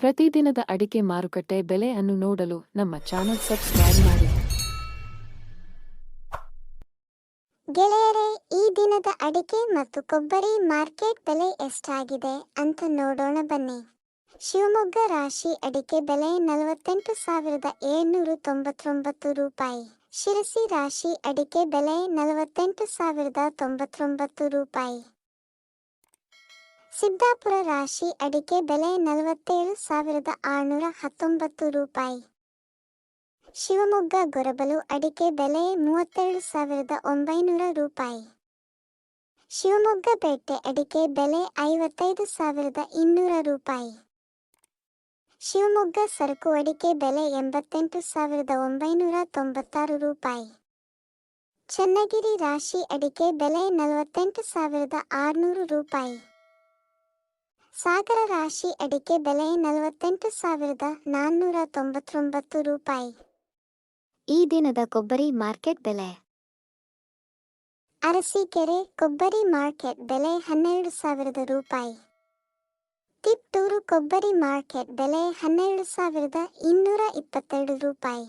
ಪ್ರತಿದಿನದ ಅಡಿಕೆ ಮಾರುಕಟ್ಟೆ ಬೆಲೆ ಅನ್ನು ನೋಡಲು ನಮ್ಮ ಚಾನೆಲ್ ಸಬ್ಸ್ಕ್ರೈಬ್ ಮಾಡಿ. ಗೆಳೆಯರೇ, ಈ ದಿನದ ಅಡಿಕೆ ಮತ್ತು ಕೊಬ್ಬರಿ ಮಾರ್ಕೆಟ್ ಬೆಲೆ ಎಷ್ಟಾಗಿದೆ ಅಂತ ನೋಡೋಣ ಬನ್ನಿ. ಶಿವಮೊಗ್ಗ ರಾಶಿ ಅಡಿಕೆ ಬೆಲೆ ನಲವತ್ತೆಂಟು ಸಾವಿರದ ಏಳ್ನೂರ ತೊಂಬತ್ತೊಂಬತ್ತು ರೂಪಾಯಿ. ಶಿರಸಿ ರಾಶಿ ಅಡಿಕೆ ಬೆಲೆ ನಲವತ್ತೆಂಟು ಸಾವಿರದ ತೊಂಬತ್ತೊಂಬತ್ತು ರೂಪಾಯಿ. ಸಿದ್ದಾಪುರ ರಾಶಿ ಅಡಿಕೆ ಬೆಲೆ ನಲವತ್ತೇಳು ಸಾವಿರದ ಆರುನೂರ ಹತ್ತೊಂಬತ್ತು ರೂಪಾಯಿ. ಶಿವಮೊಗ್ಗ ಗೊರಬಲು ಅಡಿಕೆ ಬೆಲೆ ಮೂವತ್ತೆರಡು ಸಾವಿರದ ಒಂಬೈನೂರ ರೂಪಾಯಿ. ಶಿವಮೊಗ್ಗ ಪೇಟೆ ಅಡಿಕೆ ಬೆಲೆ ಐವತ್ತೈದು ಸಾವಿರದ ಇನ್ನೂರ ರೂಪಾಯಿ. ಶಿವಮೊಗ್ಗ ಸರಕು ಅಡಿಕೆ ಬೆಲೆ ಎಂಬತ್ತೆಂಟು ಸಾವಿರದ ಒಂಬೈನೂರ ತೊಂಬತ್ತಾರು ರೂಪಾಯಿ. ಚನ್ನಗಿರಿ ರಾಶಿ ಅಡಿಕೆ ಬೆಲೆ ನಲವತ್ತೆಂಟು ಸಾವಿರದ ಆರುನೂರು ರೂಪಾಯಿ. ಸಾಗರ ರಾಶಿ ಅಡಿಕೆ ಬೆಲೆ ನಲವತ್ತೆಂಟು ಸಾವಿರದ ನಾನ್ನೂರ ತೊಂಬತ್ತೊಂಬತ್ತು ರೂಪಾಯಿ. ಈ ದಿನದ ಕೊಬ್ಬರಿ ಮಾರ್ಕೆಟ್ ಬೆಲೆ. ಅರಸೀಕೆರೆ ಕೊಬ್ಬರಿ ಮಾರ್ಕೆಟ್ ಬೆಲೆ ಹನ್ನೆರಡು ಸಾವಿರದ ರೂಪಾಯಿ. ತಿಪ್ಟೂರು ಕೊಬ್ಬರಿ ಮಾರ್ಕೆಟ್ ಬೆಲೆ ಹನ್ನೆರಡು ಸಾವಿರದ ಇನ್ನೂರ ಇಪ್ಪತ್ತೆರಡು ರೂಪಾಯಿ.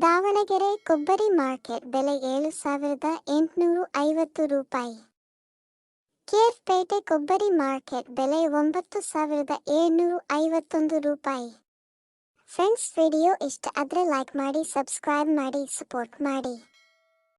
ದಾವಣಗೆರೆ ಕೊಬ್ಬರಿ ಮಾರ್ಕೆಟ್ ಬೆಲೆ ಏಳು ಸಾವಿರದ ಎಂಟುನೂರು ಐವತ್ತು ರೂಪಾಯಿ. ಕೇರ್ಪೇಟೆ ಕೊಬ್ಬರಿ ಮಾರ್ಕೆಟ್, ಬೆಲೆ ಒಂಬತ್ತು ಸಾವಿರದ ಏಳ್ನೂರು ಐವತ್ತೊಂದು ರೂಪಾಯಿ. ಫ್ರೆಂಡ್ಸ್, ವಿಡಿಯೋ ಇಷ್ಟ ಆದರೆ ಲೈಕ್ ಮಾಡಿ, ಸಬ್ಸ್ಕ್ರೈಬ್ ಮಾಡಿ, ಸಪೋರ್ಟ್ ಮಾಡಿ.